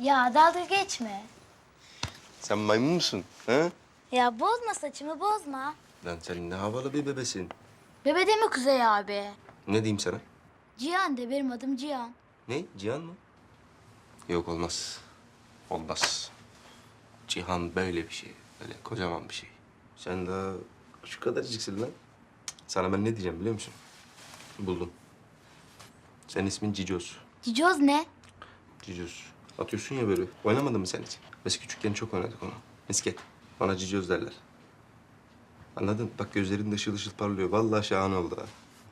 Ya dalga geçme. Sen maymun musun? Ha? Ya bozma saçımı bozma. Lan sen ne havalı bir bebesin. Bebe deme Kuzey abi. Ne diyeyim sana? Cihan de benim adım Cihan. Ne? Cihan mı? Yok olmaz. Olmaz. Cihan böyle bir şey. Böyle kocaman bir şey. Sen daha şu kadarcıksın lan. Sana ben ne diyeceğim biliyor musun? Buldum. Senin ismin Cicoz. Cicoz ne? Cicoz. Atıyorsun ya böyle. Oynamadın mı sen hiç? Biz küçükken çok oynadık onu. Misket. Bana Cicoz derler. Anladın? Bak gözlerin de ışıl ışıl parlıyor. Vallahi şahane oldu ha.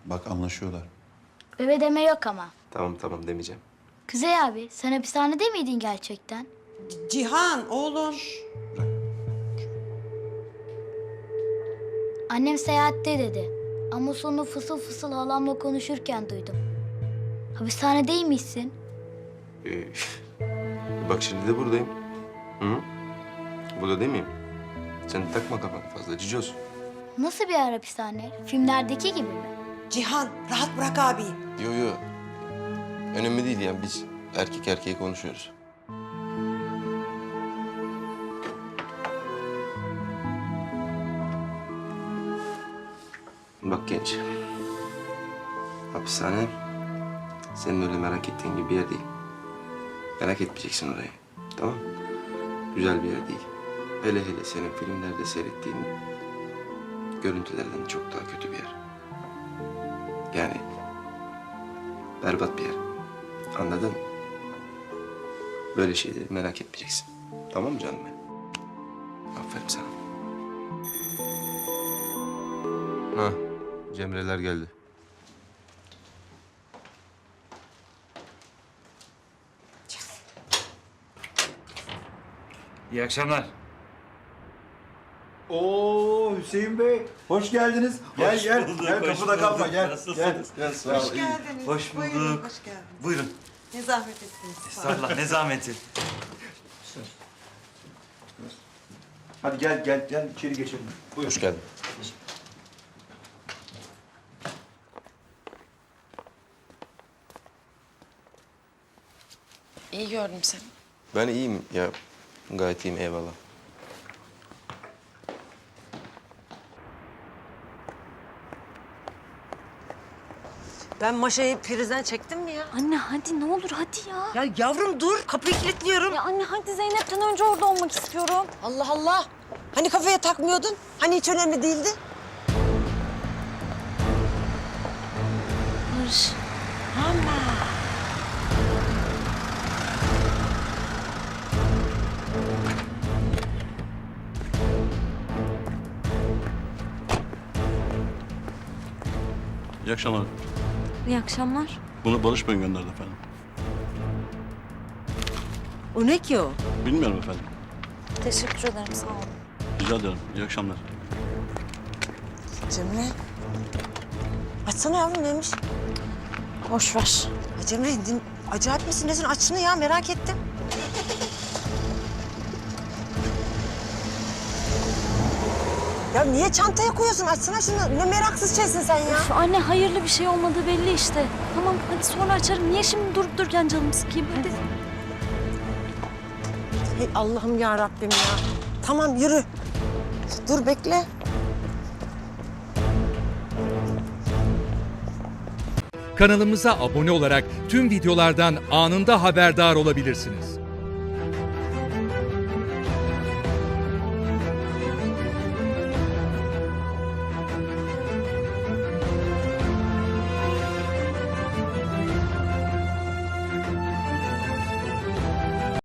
Bak anlaşıyorlar. Bebe deme yok ama. Tamam tamam demeyeceğim. Kuzey abi sen hapishanede miydin gerçekten? Cihan oğlum. Annem seyahatte dedi. Ama sonu fısıl fısıl halamla konuşurken duydum. Hapishanedeymişsin. Ee, bak şimdi de buradayım. Hı? Burada değil miyim? Sen takma kafana fazla Cicoz. Nasıl bir yer hapishane? Filmlerdeki gibi mi? Cihan rahat bırak abiyi. Yo yo. Önemli değil yani biz erkek erkeğe konuşuyoruz. Bak genç. Hapishane senin öyle merak ettiğin gibi bir yer değil. Merak etmeyeceksin orayı. Tamam? Güzel bir yer değil. Hele hele senin filmlerde seyrettiğin görüntülerden çok daha kötü bir yer. Yani berbat bir yer. Anladın mı? Böyle şeyleri merak etmeyeceksin. Tamam mı canım benim? Aferin sana. Ha, Cemreler geldi. İyi akşamlar. Oo Hüseyin Bey, hoş geldiniz. Gel Hoş gel, bulduk, gel hoş kapıda kalma bulduk. gel. Nasılsınız? Gel, gel sağ ol. Hoş iyi. geldiniz. Hoş Buyurun, bulduk. hoş geldiniz. Buyurun. Ne zahmet ettiniz. Sağ olun. Estağfurullah ne zahmeti. Hadi gel gel gel içeri geçelim. Buyur. Hoş geldin. İyi gördüm seni. Ben iyiyim ya. Gayet iyiyim eyvallah. Ben maşayı prizden çektim mi ya? Anne hadi ne olur hadi ya. Ya yavrum dur, kapıyı kilitliyorum. Ya anne hadi Zeynep'ten önce orada olmak istiyorum. Allah Allah. Hani kafaya takmıyordun? Hani hiç önemli değildi? Barış. İyi akşamlar. İyi akşamlar. Bunu Barış Bey gönderdi efendim. O ne ki o? Bilmiyorum efendim. Teşekkür ederim sağ olun. Rica ederim. İyi akşamlar. Cemre. Açsana yavrum neymiş? Boş ver. Cemre din, acayip misin nesin? Aç şunu ya merak ettim. Ya niye çantaya koyuyorsun? Açsana şunu. Ne meraksız şeysin sen ya. Üf, anne hayırlı bir şey olmadığı belli işte. Tamam hadi sonra açarım. Niye şimdi durup dururken canımı sıkayım hadi. Hey Allah'ım ya Rabbim ya. Tamam yürü. Dur bekle. Kanalımıza abone olarak tüm videolardan anında haberdar olabilirsiniz.